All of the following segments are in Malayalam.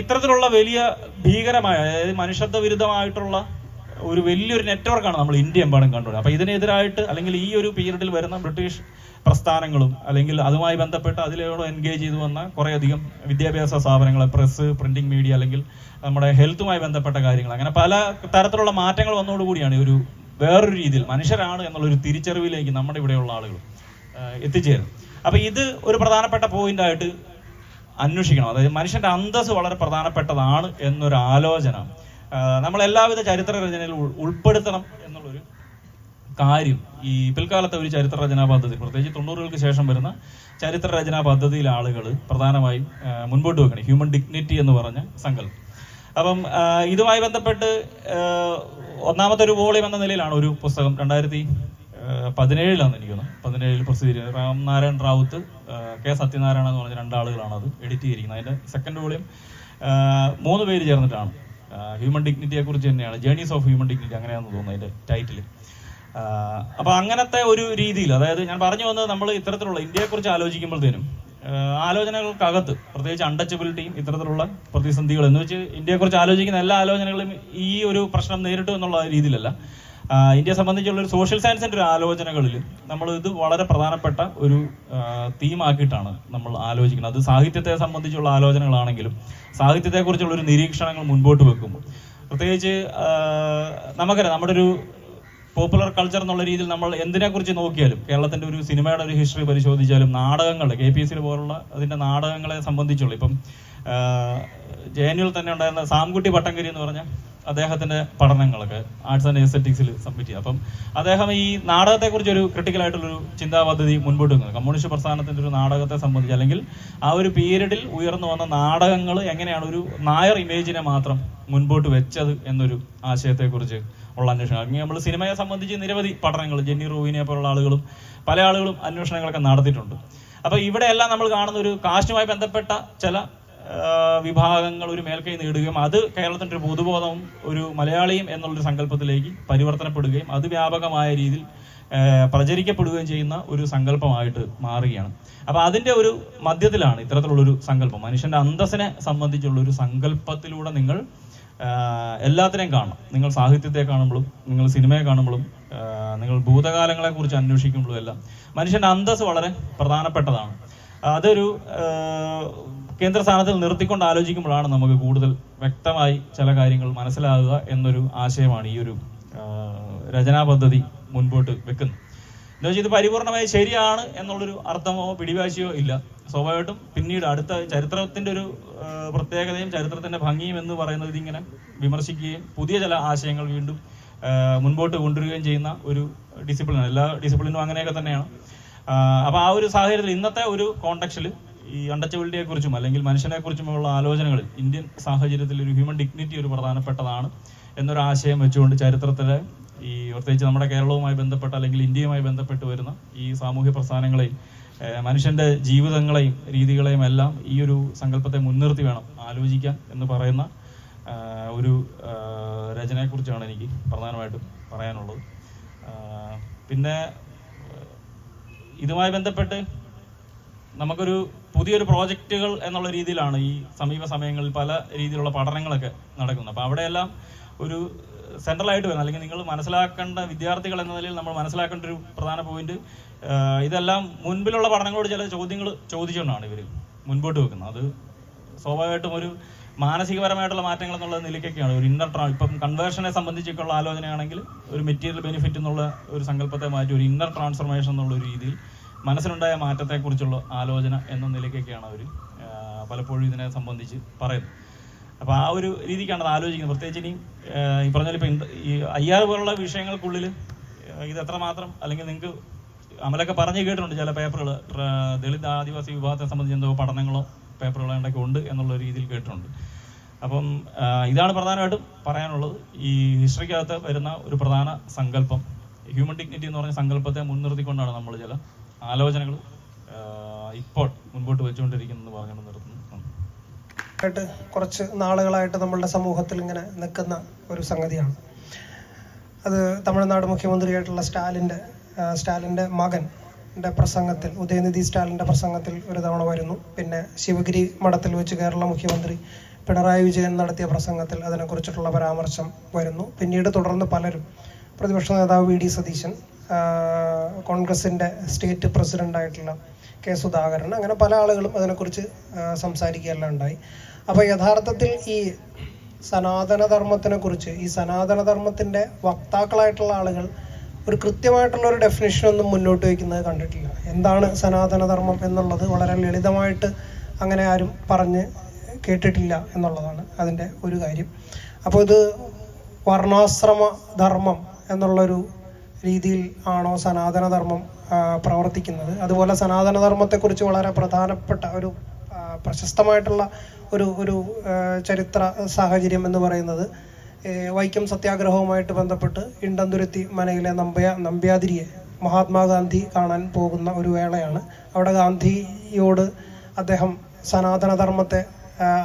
ഇത്തരത്തിലുള്ള വലിയ ഭീകരമായ അതായത് മനുഷ്യത്വ വിരുദ്ധമായിട്ടുള്ള ഒരു വലിയൊരു നെറ്റ്വർക്കാണ് നമ്മൾ ഇന്ത്യ എമ്പാടും കണ്ടുവരുന്നത്. അപ്പൊ ഇതിനെതിരായിട്ട് അല്ലെങ്കിൽ ഈ ഒരു പീരീഡിൽ വരുന്ന ബ്രിട്ടീഷ് പ്രസ്ഥാനങ്ങളും അല്ലെങ്കിൽ അതുമായി ബന്ധപ്പെട്ട് അതിലോട് എൻഗേജ് ചെയ്തു വന്ന കുറേയധികം വിദ്യാഭ്യാസ സ്ഥാപനങ്ങൾ പ്രസ് പ്രിന്റിംഗ് മീഡിയ അല്ലെങ്കിൽ നമ്മുടെ ഹെൽത്തുമായി ബന്ധപ്പെട്ട കാര്യങ്ങൾ അങ്ങനെ പല തരത്തിലുള്ള മാറ്റങ്ങൾ വന്നതോടുകൂടിയാണ് ഒരു വേറൊരു രീതിയിൽ മനുഷ്യരാണ് എന്നുള്ളൊരു തിരിച്ചറിവിലേക്ക് നമ്മുടെ ഇവിടെയുള്ള ആളുകൾ എത്തിച്ചേരുന്നത്. അപ്പൊ ഇത് ഒരു പ്രധാനപ്പെട്ട പോയിന്റ് ആയിട്ട് അന്വേഷിക്കണം. അതായത് മനുഷ്യന്റെ അന്തസ് വളരെ പ്രധാനപ്പെട്ടതാണ് എന്നൊരു ആലോചന. നമ്മൾ എല്ലാവിധ ചരിത്ര രചനയിൽ ഉൾപ്പെടുത്തണം എന്നുള്ളൊരു കാര്യം ഈ പിൽക്കാലത്തെ ഒരു ചരിത്ര രചനാ പദ്ധതി പ്രത്യേകിച്ച് തൊണ്ണൂറുകൾക്ക് ശേഷം വരുന്ന ചരിത്ര രചനാ പദ്ധതിയിലെ ആളുകൾ പ്രധാനമായും മുൻപോട്ട് വെക്കണം. ഹ്യൂമൻ ഡിഗ്നിറ്റി എന്ന് പറഞ്ഞ സങ്കല്പം. അപ്പം ഇതുമായി ബന്ധപ്പെട്ട് ഒന്നാമത്തെ ഒരു വോളിയം എന്ന നിലയിലാണ് ഒരു പുസ്തകം. രണ്ടായിരത്തി പതിനേഴിലാണ് എനിക്ക് തോന്നുന്നു പതിനേഴിൽ പ്രസിദ്ധീകരിച്ചത് റാം നാരായൺ റാവുത്ത് കെ സത്യനാരായണ എന്ന് പറഞ്ഞ രണ്ടാളുകളാണ് അത് എഡിറ്റ് ചെയ്തിരിക്കുന്നത്. അതിന്റെ സെക്കൻഡ് വോളിയം മൂന്ന് പേര് ചേർന്നിട്ടാണ്. ഹ്യൂമൻ ഡിഗ്നിറ്റിയെ കുറിച്ച് തന്നെയാണ്. ജേണീസ് ഓഫ് ഹ്യൂമൻ ഡിഗ്നിറ്റി അങ്ങനെയാണെന്ന് തോന്നുന്നു അതിന്റെ ടൈറ്റിൽ അപ്പൊ അങ്ങനത്തെ ഒരു രീതിയിൽ അതായത് ഞാൻ പറഞ്ഞു വന്നത് നമ്മൾ ഇത്തരത്തിലുള്ള ഇന്ത്യയെക്കുറിച്ച് ആലോചിക്കുമ്പോഴത്തേനും ആലോചനകൾക്കകത്ത് പ്രത്യേകിച്ച് അൺടച്ചബിലിറ്റിയും ഇത്തരത്തിലുള്ള പ്രതിസന്ധികൾ എന്ന് വെച്ച് ഇന്ത്യയെക്കുറിച്ച് ആലോചിക്കുന്ന എല്ലാ ആലോചനകളും ഈ ഒരു പ്രശ്നം നേരിട്ടു എന്നുള്ള രീതിയിലല്ല. ഇന്ത്യയെ സംബന്ധിച്ചുള്ള ഒരു സോഷ്യൽ സയൻസിന്റെ ഒരു ആലോചനകളിൽ നമ്മൾ ഇത് വളരെ പ്രധാനപ്പെട്ട ഒരു തീമാക്കിയിട്ടാണ് നമ്മൾ ആലോചിക്കുന്നത്. അത് സാഹിത്യത്തെ സംബന്ധിച്ചുള്ള ആലോചനകളാണെങ്കിലും സാഹിത്യത്തെക്കുറിച്ചുള്ള ഒരു നിരീക്ഷണങ്ങൾ മുൻപോട്ട് വെക്കുമ്പോൾ. പ്രത്യേകിച്ച് നമുക്കറിയാം നമ്മുടെ ഒരു പോപ്പുലർ കൾച്ചർ എന്നുള്ള രീതിയിൽ നമ്മൾ എന്തിനെക്കുറിച്ച് നോക്കിയാലും കേരളത്തിന്റെ ഒരു സിനിമയുടെ ഒരു ഹിസ്റ്ററി പരിശോധിച്ചാലും നാടകങ്ങൾ കെ പി എസ് പോലുള്ള അതിന്റെ നാടകങ്ങളെ സംബന്ധിച്ചുള്ള ഇപ്പം ജെ എൻ യുൽ തന്നെ ഉണ്ടായിരുന്ന സാംകുട്ടി പട്ടങ്കരി എന്ന് പറഞ്ഞ അദ്ദേഹത്തിന്റെ പഠനങ്ങളൊക്കെ ആർട്സ് ആൻഡ് എസ്തറ്റിക്സിൽ സബ്മിറ്റ് ചെയ്യുക അപ്പം അദ്ദേഹം ഈ നാടകത്തെക്കുറിച്ച് ഒരു ക്രിട്ടിക്കൽ ആയിട്ടുള്ളൊരു ചിന്താ പദ്ധതി മുൻപോട്ട് വെക്കുന്നത് കമ്മ്യൂണിസ്റ്റ് പ്രസ്ഥാനത്തിന്റെ ഒരു നാടകത്തെ സംബന്ധിച്ച് അല്ലെങ്കിൽ ആ ഒരു പീരീഡിൽ ഉയർന്നു വന്ന നാടകങ്ങൾ എങ്ങനെയാണ് ഒരു നായർ ഇമേജിനെ മാത്രം മുൻപോട്ട് വെച്ചത് എന്നൊരു ആശയത്തെക്കുറിച്ച് ഉള്ള അന്വേഷണം. അല്ലെങ്കിൽ നമ്മൾ സിനിമയെ സംബന്ധിച്ച് നിരവധി പഠനങ്ങൾ ജെന്നി റൂവിനെ പോലുള്ള ആളുകളും പല ആളുകളും അന്വേഷണങ്ങളൊക്കെ നടത്തിയിട്ടുണ്ട്. അപ്പൊ ഇവിടെയെല്ലാം നമ്മൾ കാണുന്ന ഒരു കാസ്റ്റുമായി ബന്ധപ്പെട്ട ചില വിഭാഗങ്ങൾ ഒരു മേൽക്കൈ നേടുകയും അത് കേരളത്തിന്റെ ഒരു പൊതുബോധവും ഒരു മലയാളിയും എന്നുള്ളൊരു സങ്കല്പത്തിലേക്ക് പരിവർത്തനപ്പെടുകയും അത് വ്യാപകമായ രീതിയിൽ പ്രചരിക്കപ്പെടുകയും ചെയ്യുന്ന ഒരു സങ്കല്പമായിട്ട് മാറുകയാണ്. അപ്പോൾ അതിന്റെ ഒരു മധ്യത്തിലാണ് ഇത്തരത്തിലുള്ളൊരു സങ്കല്പം. മനുഷ്യന്റെ അന്തസ്സിനെ സംബന്ധിച്ചുള്ള ഒരു സങ്കല്പത്തിലൂടെ നിങ്ങൾ എല്ലാത്തിനെയും കാണണം. നിങ്ങൾ സാഹിത്യത്തെ കാണുമ്പോഴും നിങ്ങൾ സിനിമയെ കാണുമ്പോഴും നിങ്ങൾ ഭൂതകാലങ്ങളെ കുറിച്ച് അന്വേഷിക്കുമ്പോഴും എല്ലാം മനുഷ്യന്റെ അന്തസ് വളരെ പ്രധാനപ്പെട്ടതാണ്. അതൊരു കേന്ദ്ര സ്ഥാനത്തിൽ നിർത്തിക്കൊണ്ട് ആലോചിക്കുമ്പോഴാണ് നമുക്ക് കൂടുതൽ വ്യക്തമായി ചില കാര്യങ്ങൾ മനസ്സിലാകുക എന്നൊരു ആശയമാണ് ഈ ഒരു രചനാ പദ്ധതി മുൻപോട്ട് വെക്കുന്നത്. എന്ന് വെച്ചാൽ ഇത് പരിപൂർണമായി ശരിയാണ് എന്നുള്ളൊരു അർത്ഥമോ പിടിവാശിയോ ഇല്ല. സ്വാഭാവികമായിട്ടും പിന്നീട് അടുത്ത ചരിത്രത്തിന്റെ ഒരു പ്രത്യേകതയും ചരിത്രത്തിന്റെ ഭംഗിയും എന്ന് പറയുന്നത് ഇതിങ്ങനെ വിമർശിക്കുകയും പുതിയ ചില ആശയങ്ങൾ വീണ്ടും മുൻപോട്ട് കൊണ്ടുവരികയും ചെയ്യുന്ന ഒരു ഡിസിപ്ലിനാണ് എല്ലാ ഡിസിപ്ലിനും അങ്ങനെയൊക്കെ തന്നെയാണ്. അപ്പോൾ ആ ഒരു സാഹചര്യത്തിൽ ഇന്നത്തെ ഒരു കോണ്ടക്സ്റ്റിൽ ഈ അണ്ടച്ചബിലിറ്റിയെ കുറിച്ചും അല്ലെങ്കിൽ മനുഷ്യനെക്കുറിച്ചുമുള്ള ആലോചനകളിൽ ഇന്ത്യൻ സാഹചര്യത്തിൽ ഒരു ഹ്യൂമൻ ഡിഗ്നിറ്റി ഒരു പ്രധാനപ്പെട്ടതാണ് എന്നൊരു ആശയം വെച്ചുകൊണ്ട് ചരിത്രത്തിലെ ഈ പ്രത്യേകിച്ച് നമ്മുടെ കേരളവുമായി ബന്ധപ്പെട്ട അല്ലെങ്കിൽ ഇന്ത്യയുമായി ബന്ധപ്പെട്ട് വരുന്ന ഈ സാമൂഹ്യ പ്രസ്ഥാനങ്ങളെയും മനുഷ്യന്റെ ജീവിതങ്ങളെയും രീതികളെയും എല്ലാം ഈ ഒരു സങ്കല്പത്തെ മുൻനിർത്തി വേണം ആലോചിക്കാൻ എന്ന് പറയുന്ന ഒരു രചനയെക്കുറിച്ചാണ് എനിക്ക് പ്രധാനമായിട്ടും പറയാനുള്ളത്. പിന്നെ ഇതുമായി ബന്ധപ്പെട്ട് നമുക്കൊരു പുതിയൊരു പ്രോജക്റ്റുകൾ എന്നുള്ള രീതിയിലാണ് ഈ സമീപ സമയങ്ങളിൽ പല രീതിയിലുള്ള പഠനങ്ങളൊക്കെ നടക്കുന്നത്. അപ്പോൾ അവിടെയെല്ലാം ഒരു സെൻട്രൽ ആയിട്ട് വരുന്നത്. അല്ലെങ്കിൽ നിങ്ങൾ മനസ്സിലാക്കേണ്ട വിദ്യാർത്ഥികൾ എന്ന നിലയിൽ നമ്മൾ മനസ്സിലാക്കേണ്ട ഒരു പ്രധാന പോയിന്റ് ഇതെല്ലാം മുൻപിലുള്ള പഠനങ്ങളോട് ചില ചോദ്യങ്ങൾ ചോദിച്ചുകൊണ്ടാണ് ഇവർ മുൻപോട്ട് വെക്കുന്നത്. അത് സ്വാഭാവികമായിട്ടും ഒരു മാനസികപരമായിട്ടുള്ള മാറ്റങ്ങൾ എന്നുള്ള നിലയ്ക്കൊക്കെയാണ്. ഒരു ഇന്നർ ഇപ്പം കൺവേർഷനെ സംബന്ധിച്ചൊക്കെയുള്ള ആലോചനയാണെങ്കിൽ ഒരു മെറ്റീരിയൽ ബെനിഫിറ്റ് എന്നുള്ള ഒരു സങ്കല്പത്തെ മാറ്റി ഒരു ഇന്നർ ട്രാൻസ്ഫർമേഷൻ എന്നുള്ള ഒരു രീതിയിൽ മനസ്സിലുണ്ടായ മാറ്റത്തെക്കുറിച്ചുള്ള ആലോചന എന്ന നിലയ്ക്കൊക്കെയാണ് അവർ പലപ്പോഴും ഇതിനെ സംബന്ധിച്ച് പറയുന്നത്. അപ്പോൾ ആ ഒരു രീതിക്കാണ് അത് ആലോചിക്കുന്നത്. പ്രത്യേകിച്ച് ഇനി ഈ പറഞ്ഞാൽ ഇപ്പം ഈ അയ്യാറ് പോലുള്ള വിഷയങ്ങൾക്കുള്ളിൽ ഇത് എത്രമാത്രം അല്ലെങ്കിൽ നിങ്ങൾക്ക് അമലൊക്കെ പറഞ്ഞു കേട്ടിട്ടുണ്ട് ചില പേപ്പറുകൾ ദളിത് ആദിവാസി വിഭാഗത്തെ സംബന്ധിച്ച് എന്തോ പഠനങ്ങളോ പേപ്പറുകളോ എന്തൊക്കെ ഉണ്ട് എന്നുള്ള രീതിയിൽ കേട്ടിട്ടുണ്ട്. അപ്പം ഇതാണ് പ്രധാനമായിട്ടും പറയാനുള്ളത്. ഈ ഹിസ്റ്ററിക്കകത്ത് വരുന്ന ഒരു പ്രധാന സങ്കല്പം ഹ്യൂമൻ ഡിഗ്നിറ്റി എന്ന് പറഞ്ഞ സങ്കല്പത്തെ മുൻനിർത്തിക്കൊണ്ടാണ് നമ്മൾ ചില ആലോചനകൾ ഇപ്പോൾ മുൻപോട്ട് വെച്ചുകൊണ്ടിരിക്കുന്നു പറഞ്ഞു നിർത്തുന്നു. കുറച്ച് നാളുകളായിട്ട് നമ്മളുടെ സമൂഹത്തിൽ ഇങ്ങനെ നിൽക്കുന്ന ഒരു സംഗതിയാണ്. അത് തമിഴ്നാട് മുഖ്യമന്ത്രിയായിട്ടുള്ള സ്റ്റാലിന്റെ സ്റ്റാലിന്റെ മകൻ പ്രസംഗത്തിൽ ഉദയനിധി സ്റ്റാലിന്റെ പ്രസംഗത്തിൽ ഒരു തവണ വരുന്നു. പിന്നെ ശിവഗിരി മഠത്തിൽ വെച്ച് കേരള മുഖ്യമന്ത്രി പിണറായി വിജയൻ നടത്തിയ പ്രസംഗത്തിൽ അതിനെക്കുറിച്ചിട്ടുള്ള പരാമർശം വരുന്നു. പിന്നീട് തുടർന്ന് പലരും പ്രതിപക്ഷ നേതാവ് വി ഡി സതീശൻ കോൺഗ്രസിന്റെ സ്റ്റേറ്റ് പ്രസിഡന്റായിട്ടുള്ള കെ സുധാകരൻ. അങ്ങനെ പല ആളുകളും അതിനെക്കുറിച്ച് സംസാരിക്കുകയെല്ലാം ഉണ്ടായി. അപ്പോൾ യഥാർത്ഥത്തിൽ ഈ സനാതനധർമ്മത്തിനെ കുറിച്ച് ഈ സനാതനധർമ്മത്തിന്റെ വക്താക്കളായിട്ടുള്ള ആളുകൾ ഒരു കൃത്യമായിട്ടുള്ള ഒരു ഡെഫിനേഷൻ ഒന്നും മുന്നോട്ട് വയ്ക്കുന്നത് കണ്ടിട്ടില്ല. എന്താണ് സനാതനധർമ്മം എന്നുള്ളത് വളരെ ലളിതമായിട്ട് അങ്ങനെ ആരും പറഞ്ഞ് കേട്ടിട്ടില്ല എന്നുള്ളതാണ് അതിന്റെ ഒരു കാര്യം. അപ്പോൾ ഇത് വർണാശ്രമ ധർമ്മം എന്നുള്ളൊരു രീതിയിൽ ആണോ സനാതനധർമ്മം പ്രവർത്തിക്കുന്നത്. അതുപോലെ സനാതനധർമ്മത്തെക്കുറിച്ച് വളരെ പ്രധാനപ്പെട്ട ഒരു പ്രശസ്തമായിട്ടുള്ള ഒരു ഒരു ചരിത്ര സാഹചര്യം എന്ന് പറയുന്നത് വൈക്കം സത്യാഗ്രഹവുമായിട്ട് ബന്ധപ്പെട്ട് ഇണ്ടന്തുരുത്തി മനയിലെ നമ്പ്യ നമ്പ്യാതിരിയെ മഹാത്മാഗാന്ധി കാണാൻ പോകുന്ന ഒരു വേളയാണ്. അവിടെ ഗാന്ധിയോട് അദ്ദേഹം സനാതനധർമ്മത്തെ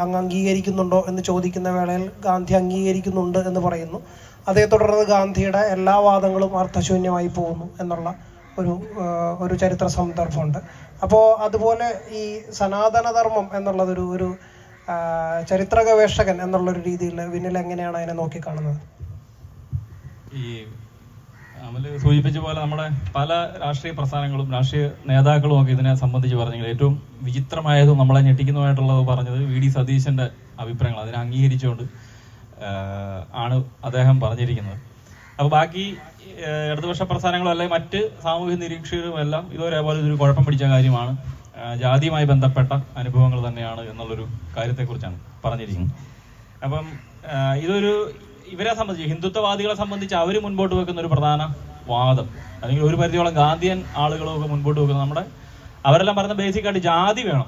അങ്ങ് അംഗീകരിക്കുന്നുണ്ടോ എന്ന് ചോദിക്കുന്ന വേളയിൽ ഗാന്ധി അംഗീകരിക്കുന്നുണ്ട് എന്ന് പറയുന്നു. അതേ തുടർന്ന് ഗാന്ധിയുടെ എല്ലാ വാദങ്ങളും അർത്ഥശൂന്യമായി പോകുന്നു എന്നുള്ള ഒരു ഒരു ചരിത്ര സന്ദർഭമുണ്ട്. അപ്പോൾ അതുപോലെ ഈ സനാതനധർമ്മം എന്നുള്ളതൊരു ഒരു ചരിത്ര ഗവേഷകൻ എന്നുള്ളൊരു രീതിയിൽ വിനിൽ എങ്ങനെയാണ് അതിനെ നോക്കിക്കാണുന്നത്? ഈ അമൽ സൂചിപ്പിച്ച പോലെ നമ്മുടെ പല രാഷ്ട്രീയ പ്രസ്ഥാനങ്ങളും രാഷ്ട്രീയ നേതാക്കളും ഒക്കെ ഇതിനെ സംബന്ധിച്ച് പറഞ്ഞെങ്കിൽ ഏറ്റവും വിചിത്രമായതും നമ്മളെ ഞെട്ടിക്കുന്നതുമായിട്ടുള്ളത് പറഞ്ഞത് വി ഡി സതീശന്റെ അഭിപ്രായങ്ങൾ അതിനെ അംഗീകരിച്ചുകൊണ്ട് ആണ് അദ്ദേഹം പറഞ്ഞിരിക്കുന്നത്. അപ്പോൾ ബാക്കി ഇടതുപക്ഷ പ്രസ്ഥാനങ്ങളും അല്ലെങ്കിൽ മറ്റ് സാമൂഹ്യ നിരീക്ഷകരും എല്ലാം ഇതൊരേപോലെ ഇതൊരു കുഴപ്പം പിടിച്ച കാര്യമാണ്. ജാതിയുമായി ബന്ധപ്പെട്ട അനുഭവങ്ങൾ തന്നെയാണ് എന്നുള്ളൊരു കാര്യത്തെക്കുറിച്ചാണ് പറഞ്ഞിരിക്കുന്നത്. അപ്പം ഇതൊരു ഇവരെ സംബന്ധിച്ച് ഹിന്ദുത്വവാദികളെ സംബന്ധിച്ച് അവർ മുൻപോട്ട് വെക്കുന്ന ഒരു പ്രധാന വാദം. അല്ലെങ്കിൽ ഒരു പരിധിയോളം ഗാന്ധിയൻ ആളുകളൊക്കെ മുൻപോട്ട് വെക്കുന്ന നമ്മുടെ അവരെല്ലാം പറഞ്ഞ ബേസിക്കായിട്ട് ജാതി വേണം.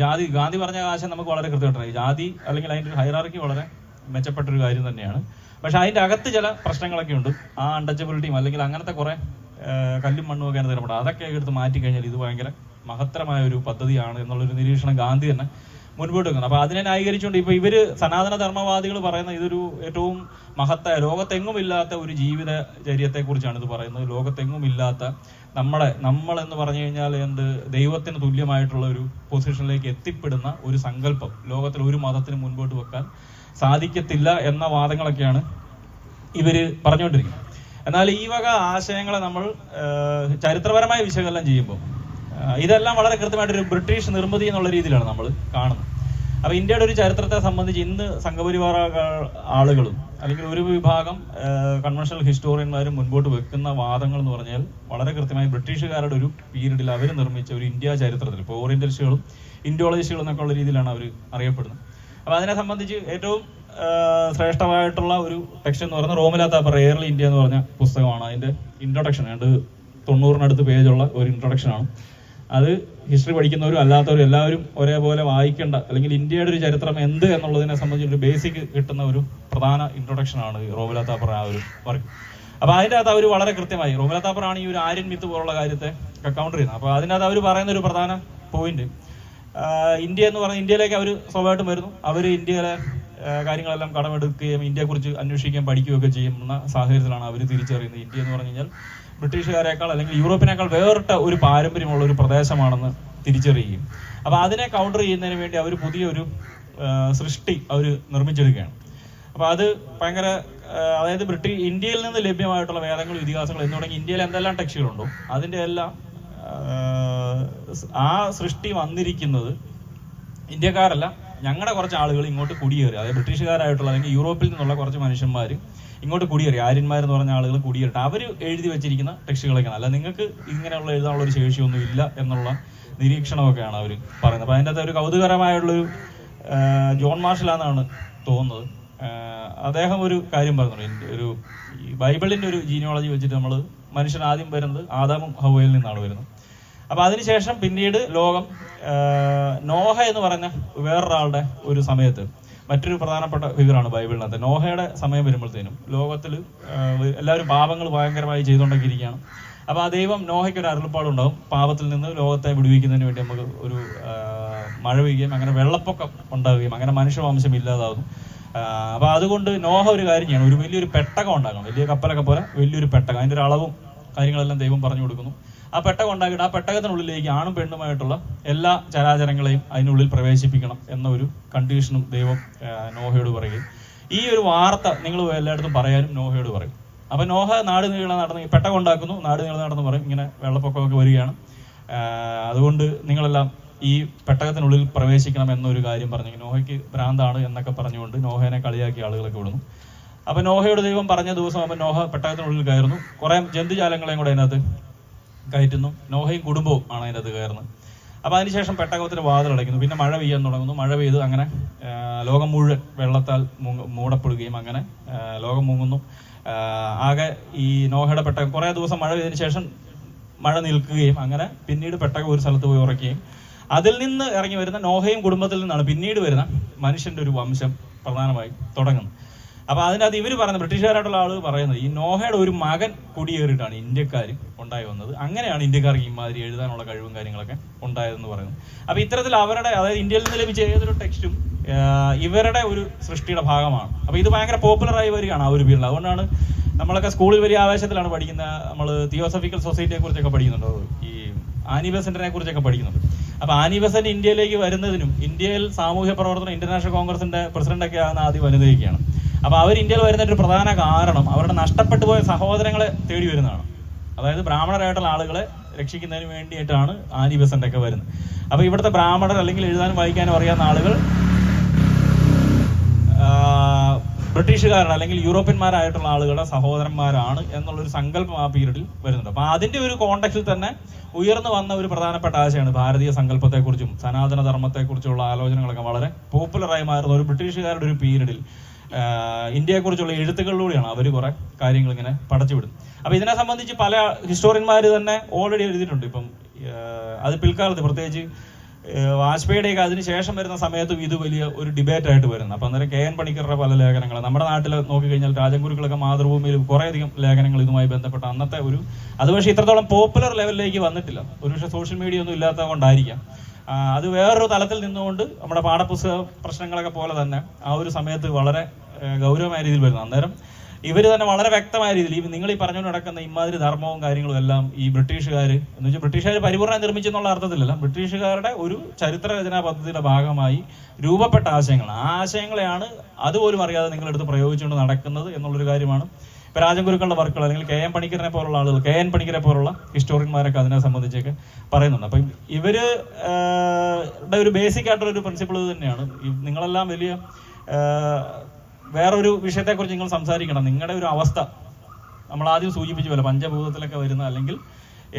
ജാതി ഗാന്ധി പറഞ്ഞ ആശയം നമുക്ക് വളരെ കൃത്യമായിട്ടായി ജാതി അല്ലെങ്കിൽ അതിന്റെ ഒരു ഹൈറാർക്കി വളരെ മെച്ചപ്പെട്ട ഒരു കാര്യം തന്നെയാണ്. പക്ഷെ അതിന്റെ അകത്ത് ചില പ്രശ്നങ്ങളൊക്കെ ഉണ്ട്. ആ അൺടച്ചബിലിറ്റിയും അല്ലെങ്കിൽ അങ്ങനത്തെ കുറെ കല്ലും മണ്ണും ഒക്കെ തരപ്പെടുന്നത് അതൊക്കെ എടുത്ത് മാറ്റി കഴിഞ്ഞാൽ ഇത് ഭയങ്കര മഹത്തരമായ ഒരു പദ്ധതിയാണ് എന്നുള്ളൊരു നിരീക്ഷണം ഗാന്ധി തന്നെ മുൻപോട്ട് വെക്കുന്നത് അപ്പൊ അതിനെ ന്യായീകരിച്ചുകൊണ്ട് ഇപ്പൊ ഇവർ സനാതന ധർമ്മവാദികൾ പറയുന്ന ഇതൊരു ഏറ്റവും മഹത്തായ ലോകത്തെങ്ങും ഇല്ലാത്ത ഒരു ജീവിത ചര്യത്തെ കുറിച്ചാണ് ഇത് പറയുന്നത്. ലോകത്തെങ്ങും ഇല്ലാത്ത നമ്മളെ നമ്മൾ എന്ന് പറഞ്ഞു കഴിഞ്ഞാൽ എന്ത് ദൈവത്തിന് തുല്യമായിട്ടുള്ള ഒരു പൊസിഷനിലേക്ക് എത്തിപ്പെടുന്ന ഒരു സങ്കല്പം. ലോകത്തിൽ ഒരു മതത്തിന് മുൻപോട്ട് വെക്കാൻ സാധിക്കത്തില്ല എന്ന വാദങ്ങളൊക്കെയാണ് ഇവർ പറഞ്ഞുകൊണ്ടിരിക്കുന്നത്. എന്നാൽ ഈ വക ആശയങ്ങളെ നമ്മൾ ചരിത്രപരമായ വിശകലനം ചെയ്യുമ്പോൾ ഇതെല്ലാം വളരെ കൃത്യമായിട്ടൊരു ബ്രിട്ടീഷ് നിർമ്മിതി എന്നുള്ള രീതിയിലാണ് നമ്മൾ കാണുന്നത്. അപ്പൊ ഇന്ത്യയുടെ ഒരു ചരിത്രത്തെ സംബന്ധിച്ച് ഇന്ന് സംഘപരിവാര ആളുകളും അല്ലെങ്കിൽ ഒരു വിഭാഗം കൺവെൻഷണൽ ഹിസ്റ്റോറിയന്മാരും മുൻപോട്ട് വെക്കുന്ന വാദങ്ങൾ എന്ന് പറഞ്ഞാൽ വളരെ കൃത്യമായി ബ്രിട്ടീഷുകാരുടെ ഒരു പീരീഡിൽ അവർ നിർമ്മിച്ച ഒരു ഇന്ത്യ ചരിത്രത്തിൽ ഇപ്പോൾ ഓറിയന്റലിസ്റ്റുകളും ഇന്ത്യോളജിസ്റ്റുകളും എന്നൊക്കെ ഉള്ള രീതിയിലാണ് അവർ അറിയപ്പെടുന്നത്. അപ്പോൾ അതിനെ സംബന്ധിച്ച് ഏറ്റവും ശ്രേഷ്ഠമായിട്ടുള്ള ഒരു ടെക്സ്റ്റ് എന്ന് പറയുന്നത് റോമിലാത്ത താപ്പർ എയർലി ഇന്ത്യ എന്ന് പറഞ്ഞ പുസ്തകമാണ്. അതിന്റെ ഇൻട്രൊഡക്ഷൻ രണ്ട് തൊണ്ണൂറിനടുത്ത് പേജുള്ള ഒരു ഇൻട്രൊഡക്ഷൻ ആണ്. അത് ഹിസ്റ്ററി പഠിക്കുന്നവരും അല്ലാത്തവരും എല്ലാവരും ഒരേപോലെ വായിക്കേണ്ട അല്ലെങ്കിൽ ഇന്ത്യയുടെ ഒരു ചരിത്രം എന്ത് എന്നുള്ളതിനെ സംബന്ധിച്ച് ഒരു ബേസിക് കിട്ടുന്ന ഒരു പ്രധാന ഇൻട്രൊഡക്ഷൻ ആണ് റോബല താപ്പർ ആ ഒരു വർക്ക് അപ്പൊ അതിന്റെ അകത്ത് അവർ വളരെ കൃത്യമായി റോമില താപ്പറാണ് ഈ ഒരു ആര്യൻ മിത്ത് പോലുള്ള കാര്യത്തെ കൗണ്ടർ ചെയ്യുന്നത്. അപ്പൊ അതിനകത്ത് അവർ പറയുന്ന ഒരു പ്രധാന പോയിന്റ് ഇന്ത്യ എന്ന് പറഞ്ഞ ഇന്ത്യയിലേക്ക് അവർ സ്വാഭാവികമായിട്ടും വരുന്നു. അവർ ഇന്ത്യയിലെ കാര്യങ്ങളെല്ലാം കടമെടുക്കുകയും ഇന്ത്യയെക്കുറിച്ച് അന്വേഷിക്കുകയും പഠിക്കുകയൊക്കെ ചെയ്യുന്ന സാഹചര്യത്തിലാണ് അവർ തിരിച്ചറിയുന്നത്. ഇന്ത്യ എന്ന് പറഞ്ഞു കഴിഞ്ഞാൽ ബ്രിട്ടീഷുകാരേക്കാൾ അല്ലെങ്കിൽ യൂറോപ്പിനേക്കാൾ വേറിട്ട ഒരു പാരമ്പര്യമുള്ള ഒരു പ്രദേശമാണെന്ന് തിരിച്ചറിയുകയും. അപ്പൊ അതിനെ കൗണ്ടർ ചെയ്യുന്നതിന് വേണ്ടി അവർ പുതിയൊരു സൃഷ്ടി അവർ നിർമ്മിച്ചെടുക്കുകയാണ്. അപ്പൊ അത് ഭയങ്കര അതായത് ബ്രിട്ടീഷ് ഇന്ത്യയിൽ നിന്ന് ലഭ്യമായിട്ടുള്ള വേദങ്ങളും ഇതിഹാസങ്ങളും എന്ന് തുടങ്ങി ഇന്ത്യയിൽ എന്തെല്ലാം ടെക്സ്റ്റുകളുണ്ടോ അതിന്റെ എല്ലാം ആ സൃഷ്ടി വന്നിരിക്കുന്നത് ഇന്ത്യക്കാരല്ല ഞങ്ങളുടെ കുറച്ച് ആളുകൾ ഇങ്ങോട്ട് കുടിയേറി. അതായത് ബ്രിട്ടീഷുകാരായിട്ടുള്ള അല്ലെങ്കിൽ യൂറോപ്പിൽ നിന്നുള്ള കുറച്ച് മനുഷ്യന്മാർ ഇങ്ങോട്ട് കുടിയേറി. ആര്യന്മാർ എന്ന് പറഞ്ഞ ആളുകൾ കുടിയേറി അവർ എഴുതി വെച്ചിരിക്കുന്ന ടെക്സ്റ്റുകളൊക്കെയാണ് അല്ല നിങ്ങൾക്ക് ഇങ്ങനെയുള്ള എഴുതാനുള്ള ഒരു ശേഷിയൊന്നും ഇല്ല എന്നുള്ള നിരീക്ഷണമൊക്കെയാണ് അവർ പറയുന്നത്. അപ്പൊ അതിന്റെ അകത്ത് ഒരു കൗതുകരമായുള്ളൊരു ജോൺ മാർഷലാന്നാണ് തോന്നുന്നത്. അദ്ദേഹം ഒരു കാര്യം പറഞ്ഞു ഒരു ബൈബിളിന്റെ ഒരു ജീനിയോളജി വെച്ചിട്ട് നമ്മൾ മനുഷ്യൻ ആദ്യം വരുന്നത് ആദാമും ഹവയിൽ നിന്നാണ് വരുന്നത്. അപ്പൊ അതിനുശേഷം പിന്നീട് ലോകം നോഹ എന്ന് പറഞ്ഞ വേറൊരാളുടെ ഒരു സമയത്ത് മറ്റൊരു പ്രധാനപ്പെട്ട ഫിഗറാണ് ബൈബിളിനകത്ത്. നോഹയുടെ സമയം വരുമ്പോഴത്തേനും ലോകത്തിൽ എല്ലാവരും പാപങ്ങൾ ഭയങ്കരമായി ചെയ്തുകൊണ്ടൊക്കെ ഇരിക്കുകയാണ് അപ്പോൾ ആ ദൈവം നോഹയ്ക്ക് ഒരു അരുളപ്പാടുണ്ടാവും പാപത്തിൽ നിന്ന് ലോകത്തെ വിടുവിക്കുന്നതിന് വേണ്ടി നമുക്ക് ഒരു മഴ പെയ്യുകയും അങ്ങനെ വെള്ളപ്പൊക്കം ഉണ്ടാവുകയും അങ്ങനെ മനുഷ്യവംശം ഇല്ലാതാവും അപ്പോൾ അപ്പൊ അതുകൊണ്ട് നോഹ ഒരു കാര്യം ചെയ്യണം. ഒരു വലിയൊരു പെട്ടകം ഉണ്ടാക്കണം. വലിയ കപ്പലൊക്കെ പോലെ വലിയൊരു പെട്ടകം. അതിന്റെ ഒരു അളവും കാര്യങ്ങളെല്ലാം ദൈവം പറഞ്ഞു കൊടുക്കുന്നു. ആ പെട്ടകം ഉണ്ടാക്കിയിട്ട് ആ പെട്ടകത്തിനുള്ളിലേക്ക് ആണും പെണ്ണുമായിട്ടുള്ള എല്ലാ ചരാചരങ്ങളെയും അതിനുള്ളിൽ പ്രവേശിപ്പിക്കണം എന്ന ഒരു കണ്ടീഷനും ദൈവം നോഹയോട് പറയുകയും ഈ ഒരു വാർത്ത നിങ്ങൾ എല്ലായിടത്തും പറയാനും നോഹയോട് പറയും. അപ്പൊ നോഹ നാട് നീള നടന്ന് പെട്ടകം ഉണ്ടാക്കുന്നു നാട് നീള നടന്ന് പറയും. ഇങ്ങനെ വെള്ളപ്പൊക്കമൊക്കെ വരികയാണ്. അതുകൊണ്ട് നിങ്ങളെല്ലാം ഈ പെട്ടകത്തിനുള്ളിൽ പ്രവേശിക്കണം എന്നൊരു കാര്യം പറഞ്ഞു. നോഹയ്ക്ക് ഭ്രാന്താണ് എന്നൊക്കെ പറഞ്ഞുകൊണ്ട് നോഹേനെ കളിയാക്കിയ ആളുകളൊക്കെ വിടുന്നു അപ്പൊ നോഹയുടെ ദൈവം പറഞ്ഞ ദിവസം അപ്പൊ നോഹ പെട്ടകത്തിനുള്ളിൽ കയറുന്നു. കുറെ ജന്തുജാലങ്ങളെയും കൂടെ അതിനകത്ത് കയറ്റുന്നു. നോഹയും കുടുംബവും ആണ് അതിനകത്ത് കയറുന്നത്. അപ്പൊ അതിനുശേഷം പെട്ടകത്തിന് വാതിലടയ്ക്കുന്നു പിന്നെ മഴ പെയ്യാൻ തുടങ്ങുന്നു. മഴ പെയ്ത് അങ്ങനെ ലോകം മുഴുവൻ വെള്ളത്താൽ മൂടപ്പെടുകയും അങ്ങനെ ലോകം മുങ്ങുന്നു. ആകെ ഈ നോഹയുടെ പെട്ടകം കുറേ ദിവസം മഴ പെയ്തതിനു ശേഷം മഴ നിൽക്കുകയും അങ്ങനെ പിന്നീട് പെട്ടകം ഒരു സ്ഥലത്ത് പോയി ഉറക്കുകയും അതിൽ നിന്ന് ഇറങ്ങി വരുന്ന നോഹയും കുടുംബത്തിൽ നിന്നാണ് പിന്നീട് വരുന്ന മനുഷ്യന്റെ ഒരു വംശം പ്രധാനമായും തുടങ്ങുന്നത്. അപ്പൊ അതിനകത്ത് ഇവർ പറയുന്നത് ബ്രിട്ടീഷുകാരായിട്ടുള്ള ആളുകൾ പറയുന്നത് ഈ നോഹയുടെ ഒരു മകൻ കുടിയേറിയിട്ടാണ് ഇന്ത്യക്കാർ ഉണ്ടായി വന്നത്. അങ്ങനെയാണ് ഇന്ത്യക്കാർക്ക് ഇമാതിരി എഴുതാനുള്ള കഴിവും കാര്യങ്ങളൊക്കെ ഉണ്ടായതെന്ന് പറയുന്നത്. അപ്പൊ ഇത്തരത്തിൽ അവരുടെ അതായത് ഇന്ത്യയിൽ നിന്ന് ലഭിച്ച ഏതൊരു ടെക്സ്റ്റും ഇവരുടെ ഒരു സൃഷ്ടിയുടെ ഭാഗമാണ്. അപ്പൊ ഇത് ഭയങ്കര പോപ്പുലറായി വരികയാണ് ആ ഒരു പീരീഡിൽ അതുകൊണ്ടാണ് നമ്മളൊക്കെ സ്കൂളിൽ വലിയ ആവേശത്തിലാണ് പഠിക്കുന്ന നമ്മൾ തിയോസഫിക്കൽ സൊസൈറ്റിയെ കുറിച്ചൊക്കെ പഠിക്കുന്നുണ്ടോ? ഈ ആനി ബെസന്റിനെ കുറിച്ചൊക്കെ പഠിക്കുന്നുണ്ട്. അപ്പൊ ആനി ഇന്ത്യയിലേക്ക് വരുന്നതിനും ഇന്ത്യയിൽ സാമൂഹ്യ പ്രവർത്തനം ഇന്റർനാഷണൽ കോൺഗ്രസിന്റെ പ്രസിഡന്റ് ഒക്കെ ആകുന്ന ആദ്യം വനിതയൊക്കെയാണ് അപ്പൊ അവർ ഇന്ത്യയിൽ വരുന്നതിന്റെ ഒരു പ്രധാന കാരണം അവരുടെ നഷ്ടപ്പെട്ടു പോയ സഹോദരങ്ങളെ തേടി വരുന്നതാണ്. അതായത് ബ്രാഹ്മണരായിട്ടുള്ള ആളുകളെ രക്ഷിക്കുന്നതിന് വേണ്ടിയിട്ടാണ് ആനി ബസന്റ് ഒക്കെ വരുന്നത്. അപ്പൊ ഇവിടുത്തെ ബ്രാഹ്മണർ അല്ലെങ്കിൽ എഴുതാനും വായിക്കാനും അറിയാവുന്ന ആളുകൾ ബ്രിട്ടീഷുകാരുടെ അല്ലെങ്കിൽ യൂറോപ്യന്മാരായിട്ടുള്ള ആളുകളുടെ സഹോദരന്മാരാണ് എന്നുള്ളൊരു സങ്കല്പം ആ പീരീഡിൽ വരുന്നുണ്ട്. അപ്പൊ അതിന്റെ ഒരു കോണ്ടക്സിൽ തന്നെ ഉയർന്നു വന്ന ഒരു പ്രധാനപ്പെട്ട ആശയമാണ് ഭാരതീയ സങ്കല്പത്തെക്കുറിച്ചും സനാതന ധർമ്മത്തെക്കുറിച്ചുള്ള ആലോചനകളൊക്കെ വളരെ പോപ്പുലറായി മാറുന്ന ഒരു ബ്രിട്ടീഷുകാരുടെ ഒരു പീരീഡിൽ ഇന്ത്യയെക്കുറിച്ചുള്ള എഴുത്തുകളിലൂടെയാണ് അവർ കുറെ കാര്യങ്ങൾ ഇങ്ങനെ പടച്ചുവിടുന്നത് അപ്പോൾ ഇതിനെ സംബന്ധിച്ച് പല ഹിസ്റ്റോറിയന്മാർ തന്നെ ഓൾറെഡി എഴുതിയിട്ടുണ്ട്. ഇപ്പം അത് പിൽക്കാലത്ത് പ്രത്യേകിച്ച് വാജ്പേയിയുടെയൊക്കെ അതിന് ശേഷം വരുന്ന സമയത്തും ഇത് വലിയ ഒരു ഡിബേറ്റ് ആയിട്ട് വരുന്നത്. അപ്പൊ അന്നേരം കെ എൻ പണിക്കറുടെ പല ലേഖനങ്ങൾ നമ്മുടെ നാട്ടിൽ നോക്കിക്കഴിഞ്ഞാൽ രാജഗുരുക്കളൊക്കെ മാതൃഭൂമിയിൽ കുറേയധികം ലേഖനങ്ങൾ ഇതുമായി ബന്ധപ്പെട്ട അന്നത്തെ ഒരു അത് പക്ഷേ ഇത്രത്തോളം പോപ്പുലർ ലെവലിലേക്ക് വന്നിട്ടില്ല. ഒരുപക്ഷെ സോഷ്യൽ മീഡിയ ഒന്നും ഇല്ലാത്തത് കൊണ്ടായിരിക്കാം അത് വേറൊരു തലത്തിൽ നിന്നുകൊണ്ട് നമ്മുടെ പാഠപുസ്തക പ്രശ്നങ്ങളൊക്കെ പോലെ തന്നെ ആ ഒരു സമയത്ത് വളരെ ഗൗരവമായ രീതിയിൽ വരുന്നത് അന്നേരം ഇവർ തന്നെ വളരെ വ്യക്തമായ രീതിയിൽ ഈ നിങ്ങൾ ഈ പറഞ്ഞുകൊണ്ട് നടക്കുന്ന ഇമാതിരി ധർമ്മവും കാര്യങ്ങളും എല്ലാം ഈ ബ്രിട്ടീഷുകാർ എന്ന് വെച്ചാൽ ബ്രിട്ടീഷുകാർ പരിപൂർണമായി നിർമ്മിച്ചെന്നുള്ള അർത്ഥത്തിലല്ല ബ്രിട്ടീഷുകാരുടെ ഒരു ചരിത്ര രചനാ പദ്ധതിയുടെ ഭാഗമായി രൂപപ്പെട്ട ആശയങ്ങൾ ആ ആശയങ്ങളെയാണ് അതുപോലും അറിയാതെ നിങ്ങളെടുത്ത് പ്രയോഗിച്ചുകൊണ്ട് നടക്കുന്നത് എന്നുള്ളൊരു കാര്യമാണ് രാജഗുരുക്കളുടെ വർക്കുകൾ അല്ലെങ്കിൽ കെ എൻ പണിക്കരനെ പോലുള്ള ആളുകൾ കെ എൻ പണിക്കരെ പോലുള്ള ഹിസ്റ്റോറിയന്മാരൊക്കെ അതിനെ സംബന്ധിച്ചൊക്കെ പറയുന്നുണ്ട്. അപ്പം ഇവർ ഒരു ബേസിക് ആയിട്ടുള്ള ഒരു പ്രിൻസിപ്പിൾ തന്നെയാണ്. നിങ്ങളെല്ലാം വലിയ വേറൊരു വിഷയത്തെക്കുറിച്ച് നിങ്ങൾ സംസാരിക്കണം. നിങ്ങളുടെ ഒരു അവസ്ഥ നമ്മൾ ആദ്യം സൂചിപ്പിച്ചു പോലെ പഞ്ചഭൂതത്തിലൊക്കെ വരുന്ന അല്ലെങ്കിൽ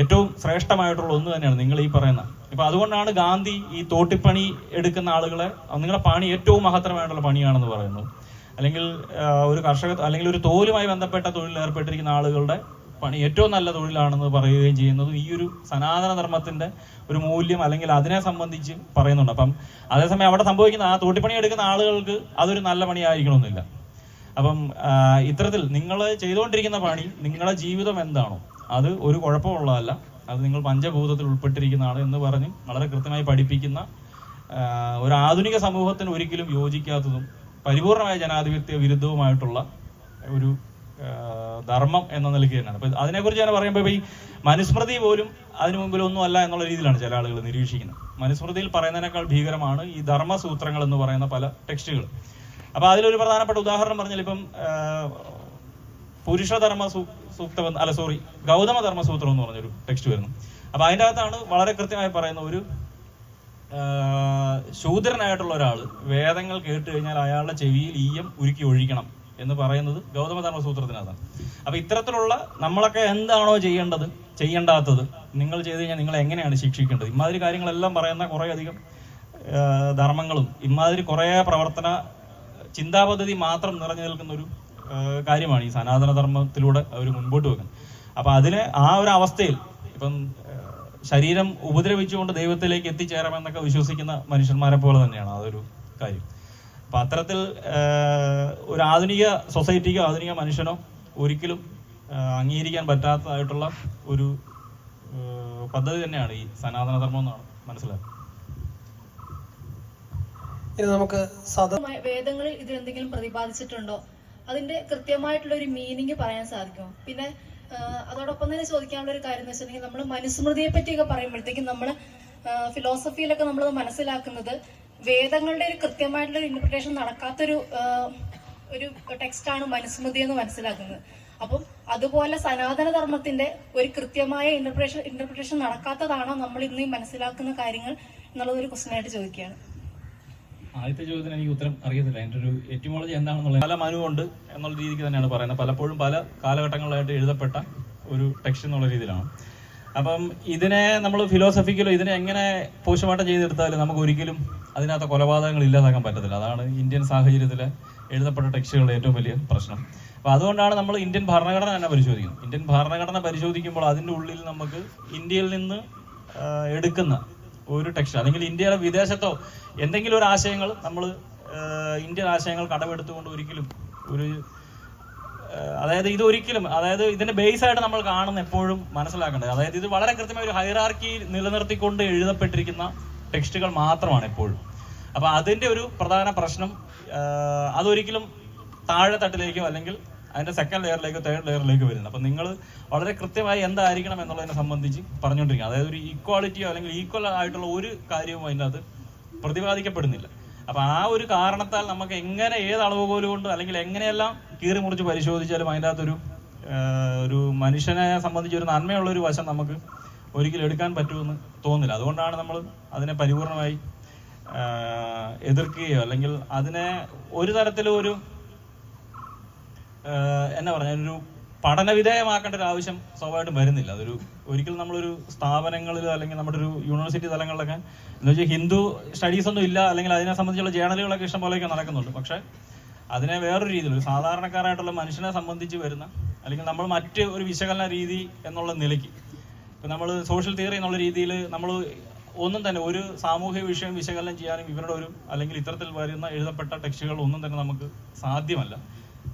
ഏറ്റവും ശ്രേഷ്ഠമായിട്ടുള്ള ഒന്ന് തന്നെയാണ് നിങ്ങൾ ഈ പറയുന്ന. ഇപ്പൊ അതുകൊണ്ടാണ് ഗാന്ധി ഈ തോട്ടിപ്പണി എടുക്കുന്ന ആളുകളെ നിങ്ങളുടെ പണി ഏറ്റവും മഹത്തരമായിട്ടുള്ള പണിയാണെന്ന് പറയുന്നത്. അല്ലെങ്കിൽ ഒരു കർഷക അല്ലെങ്കിൽ ഒരു തോലുമായി ബന്ധപ്പെട്ട തൊഴിൽ ഏർപ്പെട്ടിരിക്കുന്ന ആളുകളുടെ പണി ഏറ്റവും നല്ല തൊഴിലാണെന്ന് പറയുകയും ചെയ്യുന്നത് ഈ ഒരു സനാതന ധർമ്മത്തിന്റെ ഒരു മൂല്യം അല്ലെങ്കിൽ അതിനെ സംബന്ധിച്ച് പറയുന്നുണ്ട്. അപ്പം അതേസമയം അവിടെ സംഭവിക്കുന്ന ആ തോട്ടിപ്പണി എടുക്കുന്ന ആളുകൾക്ക് അതൊരു നല്ല പണിയായിരിക്കണമെന്നില്ല. അപ്പം ഇത്തരത്തിൽ നിങ്ങൾ ചെയ്തുകൊണ്ടിരിക്കുന്ന പണി നിങ്ങളുടെ ജീവിതം എന്താണോ അത് ഒരു കുഴപ്പമുള്ളതല്ല. അത് നിങ്ങൾ പഞ്ചഭൂതത്തിൽ ഉൾപ്പെട്ടിരിക്കുന്നതാണ് എന്ന് പറഞ്ഞ് വളരെ കൃത്യമായി പഠിപ്പിക്കുന്ന ഒരു ആധുനിക സമൂഹത്തിന് ഒരിക്കലും യോജിക്കാത്തതും പരിപൂർണമായ ജനാധിപത്യ വിരുദ്ധവുമായിട്ടുള്ള ഒരു ധർമ്മം എന്ന നിലയ്ക്ക് തന്നെയാണ്. അപ്പൊ അതിനെക്കുറിച്ച് ഞാൻ പറയുമ്പോൾ ഈ മനുസ്മൃതി പോലും അതിനു മുമ്പിൽ ഒന്നും അല്ല എന്നുള്ള രീതിയിലാണ് ചില ആളുകൾ നിരീക്ഷിക്കുന്നത്. മനുസ്മൃതിയിൽ പറയുന്നതിനേക്കാൾ ഭീകരമാണ് ഈ ധർമ്മസൂത്രങ്ങൾ എന്ന് പറയുന്ന പല ടെക്സ്റ്റുകൾ. അപ്പൊ അതിലൊരു പ്രധാനപ്പെട്ട ഉദാഹരണം പറഞ്ഞാൽ ഇപ്പം പുരുഷധർമ്മ സൂക്തം അല്ല സോറി ഗൗതമ ധർമ്മസൂത്രം എന്ന് പറഞ്ഞൊരു ടെക്സ്റ്റ് വരുന്നു. അപ്പൊ അതിന്റെ അകത്താണ് വളരെ കൃത്യമായി പറയുന്ന ഒരു ശൂദ്രനായിട്ടുള്ള ഒരാൾ വേദങ്ങൾ കേട്ട് കഴിഞ്ഞാൽ അയാളുടെ ചെവിയിൽ ഈയം ഉരുക്കി ഒഴിക്കണം എന്ന് പറയുന്നത് ഗൗതമധർമ്മ സൂത്രത്തിനകത്താണ്. അപ്പൊ ഇത്തരത്തിലുള്ള നമ്മളൊക്കെ എന്താണോ ചെയ്യേണ്ടത് ചെയ്യേണ്ടാത്തത് നിങ്ങൾ ചെയ്ത് കഴിഞ്ഞാൽ നിങ്ങൾ എങ്ങനെയാണ് ശിക്ഷിക്കേണ്ടത്? ഇമാതിരി കാര്യങ്ങളെല്ലാം പറയുന്ന കുറേ അധികം ധർമ്മങ്ങളും ഇമാതിരി കുറേ പ്രവർത്തന ചിന്താപദ്ധതി മാത്രം നിറഞ്ഞു നിൽക്കുന്ന ഒരു കാര്യമാണ് ഈ സനാതന ധർമ്മത്തിലൂടെ അവർ മുൻപോട്ട് വെക്കുന്നത്. അപ്പൊ അതിന് ആ ഒരു അവസ്ഥയിൽ ഇപ്പം ശരീരം ഉപദ്രവിച്ചുകൊണ്ട് ദൈവത്തിലേക്ക് എത്തിച്ചേരാമെന്നൊക്കെ വിശ്വസിക്കുന്ന മനുഷ്യന്മാരെ പോലെ തന്നെയാണ് അതൊരു കാര്യം. അപ്പൊ അത്തരത്തിൽ ഒരു ആധുനിക സൊസൈറ്റിക്കോ ആധുനിക മനുഷ്യനോ ഒരിക്കലും അംഗീകരിക്കാൻ പറ്റാത്തതായിട്ടുള്ള ഒരു പദ്ധതി തന്നെയാണ് ഈ സനാതന ധർമ്മം എന്നാണ് മനസ്സിലാക്കുന്നത് ഇനി നമുക്ക് വേദങ്ങളിൽ ഇതിലെന്തെങ്കിലും പ്രതിപാദിച്ചിട്ടുണ്ടോ? അതിന്റെ കൃത്യമായിട്ടുള്ള ഒരു മീനിങ് പറയാൻ സാധിക്കുമോ? പിന്നെ അതോടൊപ്പം തന്നെ ചോദിക്കാനുള്ള ഒരു കാര്യം എന്ന് വെച്ചിട്ടുണ്ടെങ്കിൽ നമ്മൾ മനുസ്മൃതിയെ പറ്റിയൊക്കെ പറയുമ്പോഴത്തേക്കും നമ്മൾ ഫിലോസഫിയിലൊക്കെ നമ്മൾ മനസ്സിലാക്കുന്നത് വേദങ്ങളുടെ ഒരു കൃത്യമായിട്ടുള്ള ഇന്റർപ്രിട്ടേഷൻ നടക്കാത്തൊരു ഒരു ടെക്സ്റ്റാണ് മനുസ്മൃതി എന്ന് മനസ്സിലാക്കുന്നത്. അപ്പം അതുപോലെ സനാതന ധർമ്മത്തിന്റെ ഒരു കൃത്യമായ ഇന്റർപ്രിട്ടേഷൻ ഇന്റർപ്രിട്ടേഷൻ നടക്കാത്തതാണോ നമ്മൾ ഇന്ന് ഈ മനസ്സിലാക്കുന്ന കാര്യങ്ങൾ എന്നുള്ളത് ഒരു ക്വസ്റ്റൻ ആയിട്ട് ചോദിക്കുകയാണ്. ആദ്യത്തെ ചോദ്യത്തിന് എനിക്ക് ഉത്തരം അറിയത്തില്ല. എന്റെ ഒരു എറ്റിമോളജി എന്താണെന്നുള്ളത് പല മനുവുണ്ട് എന്നുള്ള രീതിക്ക് തന്നെയാണ് പറയുന്നത്. പലപ്പോഴും പല കാലഘട്ടങ്ങളായിട്ട് എഴുതപ്പെട്ട ഒരു ടെക്സ്റ്റ് എന്നുള്ള രീതിയിലാണ്. അപ്പം ഇതിനെ നമ്മൾ ഫിലോസഫിക്കലോ ഇതിനെ എങ്ങനെ പോസ്റ്റ്മോർട്ടം ചെയ്തെടുത്താലും നമുക്ക് ഒരിക്കലും അതിനകത്ത് കൊലപാതകങ്ങൾ ഇല്ലാതാക്കാൻ പറ്റത്തില്ല. അതാണ് ഇന്ത്യൻ സാഹചര്യത്തിൽ എഴുതപ്പെട്ട ടെക്സ്റ്റുകളുടെ ഏറ്റവും വലിയ പ്രശ്നം. അപ്പോൾ അതുകൊണ്ടാണ് നമ്മൾ ഇന്ത്യൻ ഭരണഘടന തന്നെ പരിശോധിക്കുന്നത്. ഇന്ത്യൻ ഭരണഘടന പരിശോധിക്കുമ്പോൾ അതിന്റെ ഉള്ളിൽ നമുക്ക് ഇന്ത്യയിൽ നിന്ന് എടുക്കുന്ന ഒരു ടെക്സ്റ്റ് അല്ലെങ്കിൽ ഇന്ത്യയുടെ വിദേശത്തോ എന്തെങ്കിലും ഒരു ആശയങ്ങൾ നമ്മൾ ഇന്ത്യൻ ആശയങ്ങൾ കടമെടുത്തുകൊണ്ട് ഒരിക്കലും ഒരു അതായത് ഇത് ഒരിക്കലും അതായത് ഇതിന്റെ ബേസ് ആയിട്ട് നമ്മൾ കാണുന്ന എപ്പോഴും മനസ്സിലാക്കേണ്ടത്. അതായത് ഇത് വളരെ കൃത്യമായ ഒരു ഹൈറാർക്കി നിലനിർത്തിക്കൊണ്ട് എഴുതപ്പെട്ടിരിക്കുന്ന ടെക്സ്റ്റുകൾ മാത്രമാണ് എപ്പോഴും. അപ്പൊ അതിന്റെ ഒരു പ്രധാന പ്രശ്നം അതൊരിക്കലും താഴെ തട്ടിലേക്കോ അല്ലെങ്കിൽ അതിന്റെ സെക്കൻഡ് ലെയറിലേക്ക് തേർഡ് ലെയറിലേക്ക് വരുന്നത്. അപ്പൊ നിങ്ങൾ വളരെ കൃത്യമായി എന്തായിരിക്കണം എന്നുള്ളതിനെ സംബന്ധിച്ച് പറഞ്ഞുകൊണ്ടിരിക്കുക. അതായത് ഒരു ഈക്വാളിറ്റിയോ അല്ലെങ്കിൽ ഈക്വൽ ആയിട്ടുള്ള ഒരു കാര്യവും അതിനകത്ത് പ്രതിപാദിക്കപ്പെടുന്നില്ല. അപ്പൊ ആ ഒരു കാരണത്താൽ നമുക്ക് എങ്ങനെ ഏത് അളവുകോൽ കൊണ്ട് അല്ലെങ്കിൽ എങ്ങനെയെല്ലാം കീറി മുറിച്ച് പരിശോധിച്ചാലും അതിന്റെ അകത്തൊരു ഒരു മനുഷ്യനെ സംബന്ധിച്ച് ഒരു നന്മയുള്ള ഒരു വശം നമുക്ക് ഒരിക്കലും എടുക്കാൻ പറ്റുമെന്ന് തോന്നുന്നില്ല. അതുകൊണ്ടാണ് നമ്മൾ അതിനെ പരിപൂർണമായി എതിർക്കുകയോ അല്ലെങ്കിൽ അതിനെ ഒരു തരത്തിലും ഒരു എന്നാ പറഞ്ഞ ഒരു പഠന വിധേയമാക്കേണ്ട ഒരു ആവശ്യം സ്വാഭാവികമായിട്ടും വരുന്നില്ല. അതൊരു ഒരിക്കലും നമ്മളൊരു സ്ഥാപനങ്ങളിൽ അല്ലെങ്കിൽ നമ്മുടെ ഒരു യൂണിവേഴ്സിറ്റി തലങ്ങളിലൊക്കെ എന്ന് വെച്ചാൽ ഹിന്ദു സ്റ്റഡീസ് ഒന്നും ഇല്ല അല്ലെങ്കിൽ അതിനെ സംബന്ധിച്ചുള്ള ജേണലുകളൊക്കെ ഇഷ്ടം പോലെയൊക്കെ നടക്കുന്നുണ്ട്. പക്ഷെ അതിനെ വേറൊരു രീതിയിൽ ഒരു സാധാരണക്കാരായിട്ടുള്ള മനുഷ്യനെ സംബന്ധിച്ച് വരുന്ന അല്ലെങ്കിൽ നമ്മൾ മറ്റ് ഒരു വിശകലന രീതി എന്നുള്ള നിലയ്ക്ക് ഇപ്പം നമ്മൾ സോഷ്യൽ തിയറി എന്നുള്ള രീതിയിൽ നമ്മൾ ഒന്നും തന്നെ ഒരു സാമൂഹിക വിഷയം വിശകലനം ചെയ്യാനും ഇവരുടെ ഒരു അല്ലെങ്കിൽ ഇത്തരത്തിൽ വരുന്ന എഴുതപ്പെട്ട ടെക്സ്റ്റുകൾ ഒന്നും തന്നെ നമുക്ക് സാധ്യമല്ല.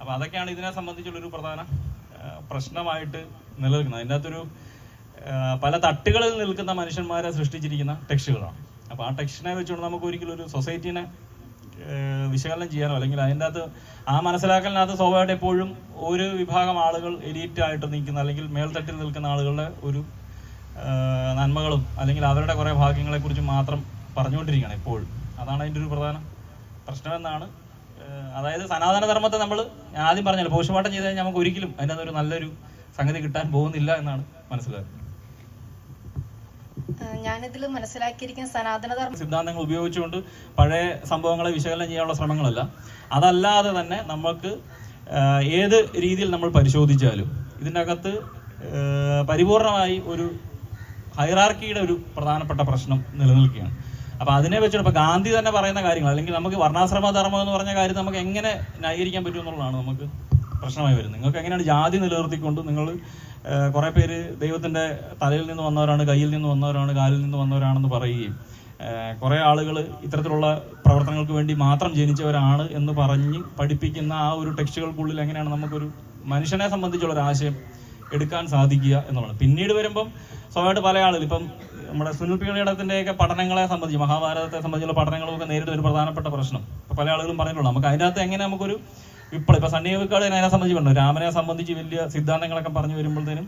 അപ്പം അതൊക്കെയാണ് ഇതിനെ സംബന്ധിച്ചുള്ളൊരു പ്രധാന പ്രശ്നമായിട്ട് നിലനിൽക്കുന്നത്. അതിന്റെ അകത്തൊരു പല തട്ടുകളിൽ നിൽക്കുന്ന മനുഷ്യന്മാരെ സൃഷ്ടിച്ചിരിക്കുന്ന ടെക്സ്റ്റുകളാണ്. അപ്പോൾ ആ ടെക്സ്റ്റിനെ വെച്ചുകൊണ്ട് നമുക്ക് ഒരിക്കലും ഒരു സൊസൈറ്റീനെ വിശകലനം ചെയ്യാനോ അല്ലെങ്കിൽ അതിന്റെ അകത്ത് ആ മനസ്സിലാക്കലിനകത്ത് സ്വാഭാവികമായിട്ട് എപ്പോഴും ഒരു വിഭാഗം ആളുകൾ എലീറ്റ് ആയിട്ട് നിൽക്കുന്ന അല്ലെങ്കിൽ മേൽത്തട്ടിൽ നിൽക്കുന്ന ആളുകളുടെ ഒരു നന്മകളും അല്ലെങ്കിൽ അവരുടെ കുറേ ഭാഗ്യങ്ങളെക്കുറിച്ച് മാത്രം പറഞ്ഞുകൊണ്ടിരിക്കുകയാണ് എപ്പോഴും. അതാണ് അതിന്റെ ഒരു പ്രധാന പ്രശ്നമെന്നാണ് അതായത് സനാതന ധർമ്മത്തെ നമ്മൾ ഞാൻ ആദ്യം പറഞ്ഞല്ലോ പോസ്റ്റ്മോർട്ടം ചെയ്ത് കഴിഞ്ഞാൽ നമുക്ക് ഒരിക്കലും അതിന്റെ അകത്തൊരു നല്ലൊരു സംഗതി കിട്ടാൻ പോകുന്നില്ല എന്നാണ് മനസ്സിലാക്കുന്നത്. ഞാനിതിൽ മനസ്സിലാക്കിയിരിക്കുന്ന സനാതനധർമ്മ സിദ്ധാന്തങ്ങൾ ഉപയോഗിച്ചുകൊണ്ട് പഴയ സംഭവങ്ങളെ വിശകലനം ചെയ്യാനുള്ള ശ്രമങ്ങളല്ല. അതല്ലാതെ തന്നെ നമുക്ക് ഏത് രീതിയിൽ നമ്മൾ പരിശോധിച്ചാലും ഇതിന്റെ അകത്ത് പരിപൂർണമായി ഒരു ഹൈറാർക്കിയുടെ ഒരു പ്രധാനപ്പെട്ട പ്രശ്നം നിലനിൽക്കുകയാണ്. അപ്പൊ അതിനെ വെച്ചിട്ട് ഇപ്പൊ ഗാന്ധി തന്നെ പറയുന്ന കാര്യങ്ങൾ അല്ലെങ്കിൽ നമുക്ക് വർണാശ്രമ ധർമ്മം എന്ന് പറഞ്ഞ കാര്യം നമുക്ക് എങ്ങനെ ന്യായീകരിക്കാൻ പറ്റും എന്നുള്ളതാണ് നമുക്ക് പ്രശ്നമായി വരുന്നത്. നിങ്ങൾക്ക് എങ്ങനെയാണ് ജാതി നിലനിർത്തിക്കൊണ്ട് നിങ്ങൾ കുറെ പേര് ദൈവത്തിന്റെ തലയിൽ നിന്ന് വന്നവരാണ് കയ്യിൽ നിന്ന് വന്നവരാണ് കാലിൽ നിന്ന് വന്നവരാണെന്ന് പറയുകയും കുറെ ആളുകൾ ഇത്തരത്തിലുള്ള പ്രവർത്തനങ്ങൾക്ക് വേണ്ടി മാത്രം ജനിച്ചവരാണ് എന്ന് പറഞ്ഞ് പഠിപ്പിക്കുന്ന ആ ഒരു ടെക്സ്റ്റുകൾക്കുള്ളിൽ എങ്ങനെയാണ് നമുക്കൊരു മനുഷ്യനെ സംബന്ധിച്ചുള്ള ഒരു ആശയം എടുക്കാൻ സാധിക്കുക എന്നുള്ളത് പിന്നീട് വരുമ്പം സ്വാഭാവികമായിട്ട് പല ആളുകൾ ഇപ്പം നമ്മുടെ സുനിൽ പീഡിയത്തിന്റെയൊക്കെ പഠനങ്ങളെ സംബന്ധിച്ച് മഹാഭാരതത്തെ സംബന്ധിച്ചുള്ള പഠനങ്ങളൊക്കെ നേരിട്ട് ഒരു പ്രധാനപ്പെട്ട പ്രശ്നം. പല ആളുകളും പറഞ്ഞിട്ടുള്ളൂ നമുക്ക് അതിനകത്ത് എങ്ങനെ നമുക്കൊരു ഇപ്പോൾ ഇപ്പൊ സണ്ണി വിക്കാട് അതിനെ സംബന്ധിച്ച് പറഞ്ഞു രാമനെ സംബന്ധിച്ച് വലിയ സിദ്ധാന്തങ്ങളൊക്കെ പറഞ്ഞു വരുമ്പോഴത്തേനും.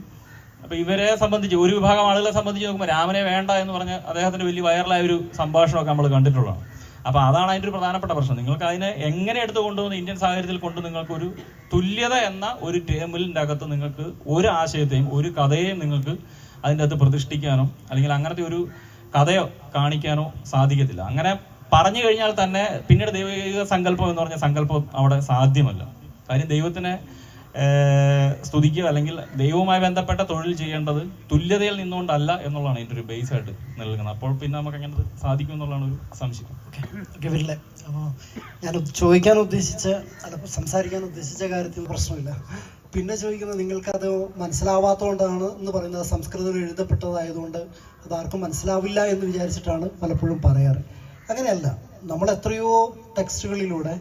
അപ്പൊ ഇവരെ സംബന്ധിച്ച് ഒരു വിഭാഗം ആളുകളെ സംബന്ധിച്ച് നോക്കുമ്പോൾ രാമനെ വേണ്ട എന്ന് പറഞ്ഞ അദ്ദേഹത്തിന്റെ വലിയ വൈറലായ ഒരു സംഭാഷണമൊക്കെ നമ്മൾ കണ്ടിട്ടുള്ളതാണ്. അപ്പൊ അതാണ് അതിന്റെ ഒരു പ്രധാനപ്പെട്ട പ്രശ്നം. നിങ്ങൾക്ക് അതിനെ എങ്ങനെ എടുത്തു കൊണ്ടുവന്ന് ഇന്ത്യൻ സാഹചര്യത്തിൽ കൊണ്ട് നിങ്ങൾക്ക് ഒരു തുല്യത എന്ന ഒരു ടേബിളിന്റെ അകത്ത് നിങ്ങൾക്ക് ഒരു ആശയത്തെയും ഒരു കഥയെയും നിങ്ങൾക്ക് അതിന്റെ അകത്ത് പ്രതിഷ്ഠിക്കാനോ അല്ലെങ്കിൽ അങ്ങനത്തെ ഒരു കഥയോ കാണിക്കാനോ സാധിക്കത്തില്ല. അങ്ങനെ പറഞ്ഞു കഴിഞ്ഞാൽ തന്നെ പിന്നീട് ദൈവിക സങ്കല്പം എന്ന് പറഞ്ഞ സങ്കല്പം അവിടെ സാധ്യമല്ല. കാര്യം ദൈവത്തിനെ സ്തുതിക്കുക അല്ലെങ്കിൽ ദൈവവുമായി ബന്ധപ്പെട്ട തൊഴിൽ ചെയ്യേണ്ടത് തുല്യതയിൽ നിന്നുകൊണ്ടല്ല എന്നുള്ളതാണ് ഇതിന്റെ ഒരു ബേസ് ആയിട്ട് നിൽക്കുന്നത് അപ്പോൾ പിന്നെ നമുക്ക് അങ്ങനെ സാധിക്കും എന്നുള്ളതാണ് ഒരു സംശയം. അപ്പോൾ ഞാൻ ചോദിക്കാൻ ഉദ്ദേശിച്ച സംസാരിക്കാൻ ഉദ്ദേശിച്ച കാര്യത്തിൽ പ്രശ്നമില്ല. പിന്നെ ചോദിക്കുന്നത് നിങ്ങൾക്കത് മനസ്സിലാവാത്തതുകൊണ്ടാണ് എന്ന് പറയുന്നത്. സംസ്കൃതത്തിൽ എഴുതപ്പെട്ടതായതുകൊണ്ട് അത് ആർക്കും മനസ്സിലാവില്ല എന്ന് വിചാരിച്ചിട്ടാണ് പലപ്പോഴും പറയാറ്. അങ്ങനെയല്ല നമ്മൾ എത്രയോ ടെക്സ്റ്റുകളിലൂടെ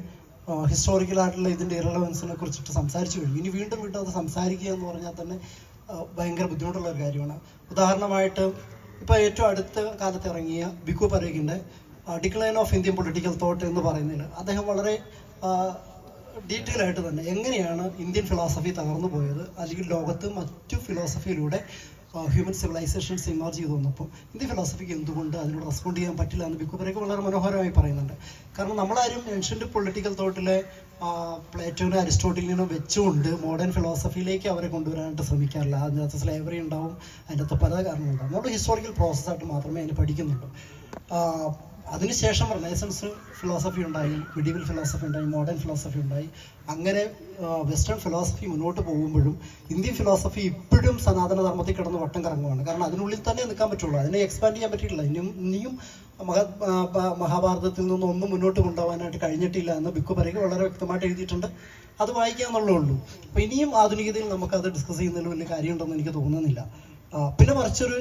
ഹിസ്റ്റോറിക്കൽ ആയിട്ടുള്ള ഇതിന്റെ ഇറലവൻസിനെ കുറിച്ചിട്ട് സംസാരിച്ചു കഴിഞ്ഞു. ഇനി വീണ്ടും വീണ്ടും അത് സംസാരിക്കുക എന്ന് പറഞ്ഞാൽ തന്നെ ഭയങ്കര ബുദ്ധിമുട്ടുള്ള ഒരു കാര്യമാണ്. ഉദാഹരണമായിട്ട് ഇപ്പോൾ ഏറ്റവും അടുത്ത കാലത്ത് ഇറങ്ങിയ Bhikhu പരേഖിന്റെ decline of Indian political thought എന്ന് പറയുന്നതിൽ അദ്ദേഹം വളരെ ഡീറ്റെയിൽ ആയിട്ട് തന്നെ എങ്ങനെയാണ് ഇന്ത്യൻ ഫിലോസഫി തകർന്നു പോയത് അല്ലെങ്കിൽ ലോകത്ത് മറ്റു ഫിലോസഫിയിലൂടെ ഹ്യൂമൻ സിവിലൈസേഷൻസ് ഇമർജ് ചെയ്തു വന്നപ്പോൾ ഇന്ത്യൻ ഫിലോസഫിക്ക് എന്തുകൊണ്ട് അതിനോട് റെസ്പോണ്ട് ചെയ്യാൻ പറ്റില്ല എന്ന് ബിക്കുപരൊക്കെ വളരെ മനോഹരമായി പറയുന്നുണ്ട്. കാരണം നമ്മളാരും ഏൻഷ്യന്റ് പൊളിറ്റിക്കൽ തോട്ടിലെ പ്ലേറ്റോനെ അരിസ്റ്റോട്ടിലിനും വെച്ചുകൊണ്ട് മോഡേൺ ഫിലോസഫിയിലേക്ക് അവരെ കൊണ്ടുവരാനായിട്ട് ശ്രമിക്കാറില്ല. അതിനകത്ത് സ്ലേവറി ഉണ്ടാവും അതിനകത്ത് പല കാരണങ്ങളുണ്ടാവും നമ്മൾ ഹിസ്റ്റോറിക്കൽ പ്രോസസ്സായിട്ട് മാത്രമേ അതിനെ പഠിക്കുന്നുള്ളൂ. അതിനുശേഷം റിനൈസൻസ് ഫിലോസഫി ഉണ്ടായി മിഡീവൽ ഫിലോസഫി ഉണ്ടായി മോഡേൺ ഫിലോസഫി ഉണ്ടായി. അങ്ങനെ വെസ്റ്റേൺ ഫിലോസഫി മുന്നോട്ട് പോകുമ്പോഴും ഇന്ത്യൻ ഫിലോസഫി ഇപ്പോഴും സനാതന ധർമ്മത്തിൽ കിടന്ന് വട്ടം കറങ്ങുകയാണ് കാരണം അതിനുള്ളിൽ തന്നെ നിൽക്കാൻ പറ്റുള്ളൂ. അതിനെ എക്സ്പാൻഡ് ചെയ്യാൻ പറ്റിയിട്ടില്ല. ഇനിയും ഇനിയും മഹാ മഹാഭാരതത്തിൽ നിന്നും ഒന്നും മുന്നോട്ട് കൊണ്ടുപോകാനായിട്ട് കഴിഞ്ഞിട്ടില്ല എന്ന് ബിക്കു പറയുക വളരെ വ്യക്തമായിട്ട് എഴുതിയിട്ടുണ്ട്. അത് വായിക്കാന്നുള്ളൂ അപ്പോൾ ഇനിയും ആധുനികതയിൽ നമുക്കത് ഡിസ്കസ് ചെയ്യുന്നതിൽ വലിയ കാര്യമുണ്ടെന്ന് എനിക്ക് തോന്നുന്നില്ല. പിന്നെ മറിച്ചൊരു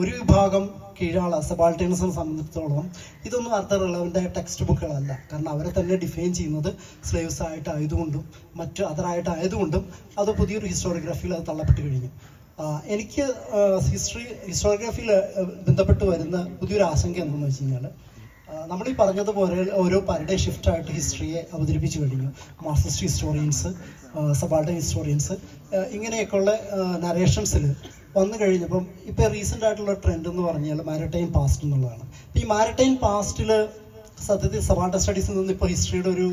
ഒരു വിഭാഗം കീഴാള സബാൾട്ടേൺസിനെ സംബന്ധിച്ചിടത്തോളം. ഇതൊന്നും അർത്ഥ റിലവന്റ് ആയ ടെക്സ്റ്റ് ബുക്കുകളല്ല കാരണം അവരെ തന്നെ ഡിഫൈൻ ചെയ്യുന്നത് സ്ലേവ്സ് ആയിട്ടായതുകൊണ്ടും മറ്റ് അതറായിട്ടായതുകൊണ്ടും അത് പുതിയൊരു ഹിസ്റ്റോറിയോഗ്രാഫിയിൽ അത് തള്ളപ്പെട്ട് കഴിഞ്ഞു. എനിക്ക് ഹിസ്റ്ററി ഹിസ്റ്റോറിയോഗ്രാഫിയിൽ ബന്ധപ്പെട്ട് വരുന്ന പുതിയൊരു ആശങ്ക എന്തെന്ന് വെച്ച് കഴിഞ്ഞാൽ നമ്മൾ ഈ പറഞ്ഞതുപോലെ ഓരോ പരഡേ ഷിഫ്റ്റായിട്ട് ഹിസ്റ്ററിയെ അവതരിപ്പിച്ചു കഴിഞ്ഞു. മാർസിസ്റ്റ് ഹിസ്റ്റോറിയൻസ് സബാൾട്ടൻ ഹിസ്റ്റോറിയൻസ് ഇങ്ങനെയൊക്കെയുള്ള നരേഷൻസിൽ വന്നു കഴിഞ്ഞപ്പം ഇപ്പോൾ റീസെന്റ് ആയിട്ടുള്ള ട്രെൻഡ് എന്ന് പറഞ്ഞാൽ മാരിടൈം പാസ്റ്റ് എന്നുള്ളതാണ്. ഈ മാരിടൈം പാസ്റ്റിൽ സത്യത്തിൽ സവാട്ട സ്റ്റഡീസിൽ നിന്ന് ഇപ്പോൾ ഹിസ്റ്ററിയുടെ ഒരു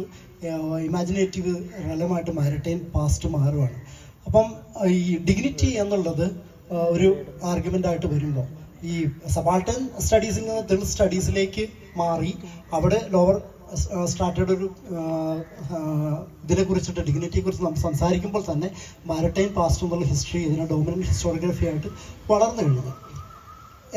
ഇമാജിനേറ്റീവ് റലമായിട്ട് മാരിടൈം പാസ്റ്റ് മാറുകയാണ് അപ്പം ഈ ഡിഗ്നിറ്റി എന്നുള്ളത് ഒരു ആർഗ്യുമെന്റ് ആയിട്ട് വരുമ്പോൾ ഈ സബാൾട്ടൻ സ്റ്റഡീസിൽ നിന്ന് തെൾ സ്റ്റഡീസിലേക്ക് മാറി അവിടെ ലോവർ സ്റ്റാർട്ടഡ് ഒരു ഇതിനെ കുറിച്ചിട്ട് ഡിഗ്നിറ്റിയെ കുറിച്ച് നമ്മൾ സംസാരിക്കുമ്പോൾ തന്നെ മാരടൈം പാസ്റ്റ് എന്നുള്ള ഹിസ്റ്ററി ഇതിനെ ഡോമിനന്റ് ഹിസ്റ്റോറിയോഗ്രഫി ആയിട്ട് വളർന്നു കഴിഞ്ഞു